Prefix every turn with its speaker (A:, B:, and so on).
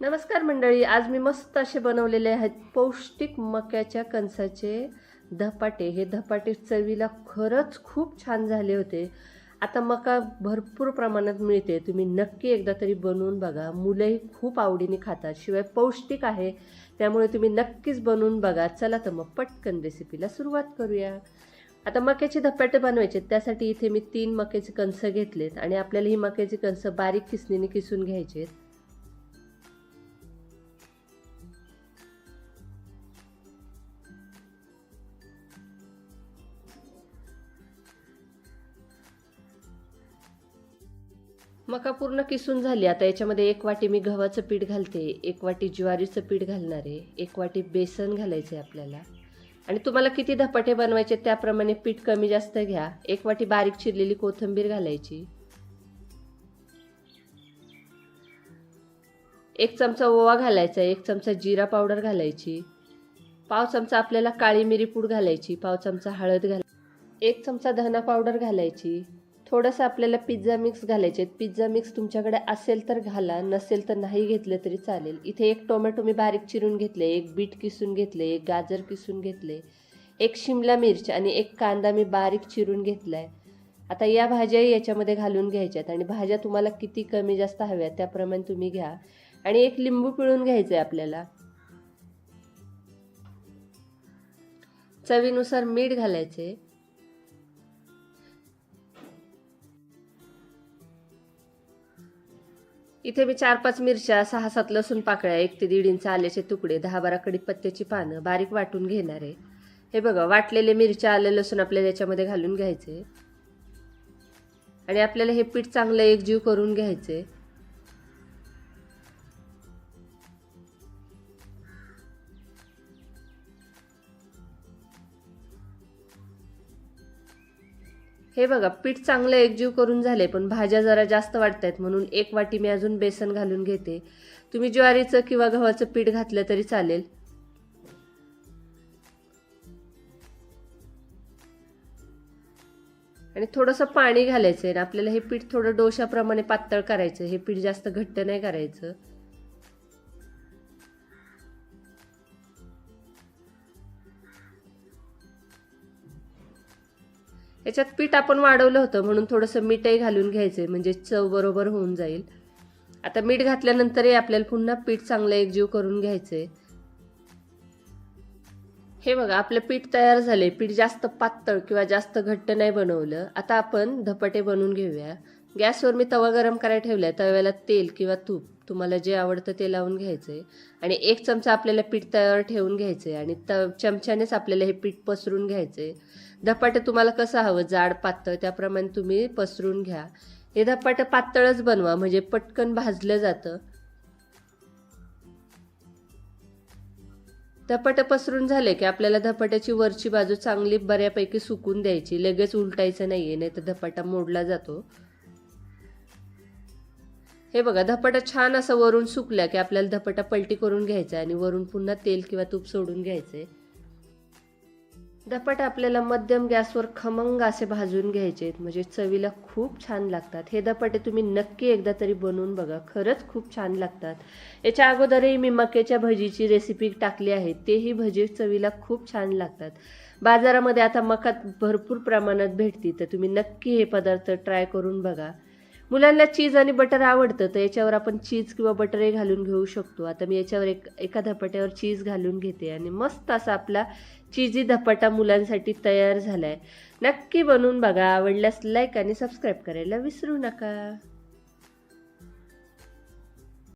A: नमस्कार मंडळी आज मी मस्त असे बनवलेले आहेत पौष्टिक मक्याच्या कणसाचे धपाटे. हे धपाटे चवीला खरंच खूप छान झाले होते. आता मका भरपूर प्रमाणात मिळते. तुम्ही नक्की एकदा तरी बनवून बघा. मुलंही खूप आवडीने खातात. शिवाय पौष्टिक आहे. त्यामुळे तुम्ही नक्कीच बनवून बघा. चला तर मग पटकन रेसिपीला सुरुवात करूया. आता मक्याचे धपाटे बनवायचे. त्यासाठी इथे मी तीन मक्याचे कणस घेतलेत आणि आपल्याला ही मक्याची कणसं बारीक किसणीने किसून घ्यायचे आहेत मका पूर्ण किसून झाली. आता याच्यामध्ये एक वाटी मी गव्हाचं पीठ घालते एक वाटी ज्वारीचं पीठ घालणार आहे एक वाटी बेसन घालायचं आहे आपल्याला. आणि तुम्हाला किती धपाटे बनवायचे त्याप्रमाणे पीठ कमी जास्त घ्या. एक वाटी बारीक चिरलेली कोथिंबीर घालायची. एक चमचा ओवा घालायचा एक चमचा जिरा पावडर घालायची. पाव चमचा आपल्याला काळी मिरी पूड घालायची पाव चमचा हळद घाल एक चमचा धना पावडर घालायची. थोडंसं आपल्याला पिझ्झा मिक्स घालायचे आहेत. पिझ्झा मिक्स तुमच्याकडे असेल तर घाला नसेल तर नाही घेतलं तरी चालेल. इथे एक टोमॅटो मी बारीक चिरून घेतले एक बीट किसून घेतले एक गाजर किसून घेतले एक शिमला मिरची आणि एक कांदा मी बारीक चिरून घेतला आहे आता या भाज्याही याच्यामध्ये घालून घ्यायच्यात आणि भाज्या तुम्हाला किती कमी जास्त हव्या त्याप्रमाणे तुम्ही घ्या. आणि एक लिंबू पिळून घ्यायचं आहे आपल्याला. चवीनुसार मीठ घालायचे. इथे मी चार पाच मिरच्या सहा सात लसूण पाकळ्या एक ते दीड इंच आल्याचे तुकडे दहा बारा कडीपत्त्याची पानं बारीक वाटून घेणार आहे. हे बघा वाटलेले मिरच्या आले लसूण आपल्याला याच्यामध्ये घालून घ्यायचे. आणि आपल्याला हे पीठ चांगलं एकजीव करून घ्यायचे. हे बघा पीठ चांगलं एकजीव करून झाले पण भाज्या जरा जास्त वाटत आहेत म्हणून एक वाटी मी अजून बेसन घालून घेते. तुम्ही ज्वारीचं किंवा गव्हाचं पीठ घातलं तरी चालेल. आणि थोडंसं पाणी घालायचं आहे आपल्याला हे पीठ थोडं डोशाप्रमाणे पातळ करायचं हे पीठ जास्त घट्ट नाही करायचं. याच्यात पीठ आपण वाढवलं होतं म्हणून थोडंसं मीठही घालून घ्यायचं आहे म्हणजे चव बरोबर होऊन जाईल. आता मीठ घातल्यानंतरही आपल्याला पुन्हा पीठ चांगलं एकजीव करून घ्यायचंय. हे बघा आपलं पीठ तयार झाले पीठ जास्त पातळ किंवा जास्त घट्ट नाही बनवलं. आता आपण धपाटे बनवून घेऊया. गॅसवर मी तवा गरम करायला ठेवला तव्याला तेल किंवा तूप. तुम्हाला जे आवडतं ते लावून घ्यायचं. आहे आणि एक चमचा आपल्याला पीठ तयार ठेवून घ्यायचं आहे आणि त चमच्यानेच आपल्याला हे पीठ पसरून घ्यायचं. आहे धपाटं तुम्हाला कसं हवं? जाड पातळ त्याप्रमाणे तुम्ही पसरून घ्या. हे धपाटं पातळच बनवा म्हणजे पटकन भाजलं जातं. धपाटं पसरून झाले की आपल्याला धपाट्याची वरची बाजू चांगली बऱ्यापैकी सुकून द्यायची. लगेच उलटायचं नाहीये नाही तर धपाटा मोडला जातो. हे बघा धपाटा छान असं वरून सुकल्या की आपल्याला धपाटा पलटी करून घ्यायचा आणि वरून पुन्हा तेल किंवा तूप सोडून घ्यायचे. धपाटे आपल्याला मध्यम गॅसवर खमंग असे भाजून घ्यायचे आहेत म्हणजे चवीला खूप छान लागतात. हे धपाटे तुम्ही नक्की एकदा तरी बनवून बघा खरंच खूप छान लागतात. याच्या अगोदरही मी मक्याच्या भजीची रेसिपी टाकली आहे तेही भजी चवीला खूप छान लागतात. बाजारामध्ये आता मका भरपूर प्रमाणात भेटती तर तुम्ही नक्की हे पदार्थ ट्राय करून बघा. मुलांना चीज आणि बटर आवडतं तर याच्यावर आपण चीज किंवा बटरही घालून घेऊ शकतो. आता मी याच्यावर एक एका धपाट्यावर चीज घालून घेते आणि मस्त असा आपला चीजी धपाटा मुलांसाठी तयार झाला आहे नक्की बनवून बघा आवडल्यास लाईक आणि सबस्क्राईब करायला विसरू नका.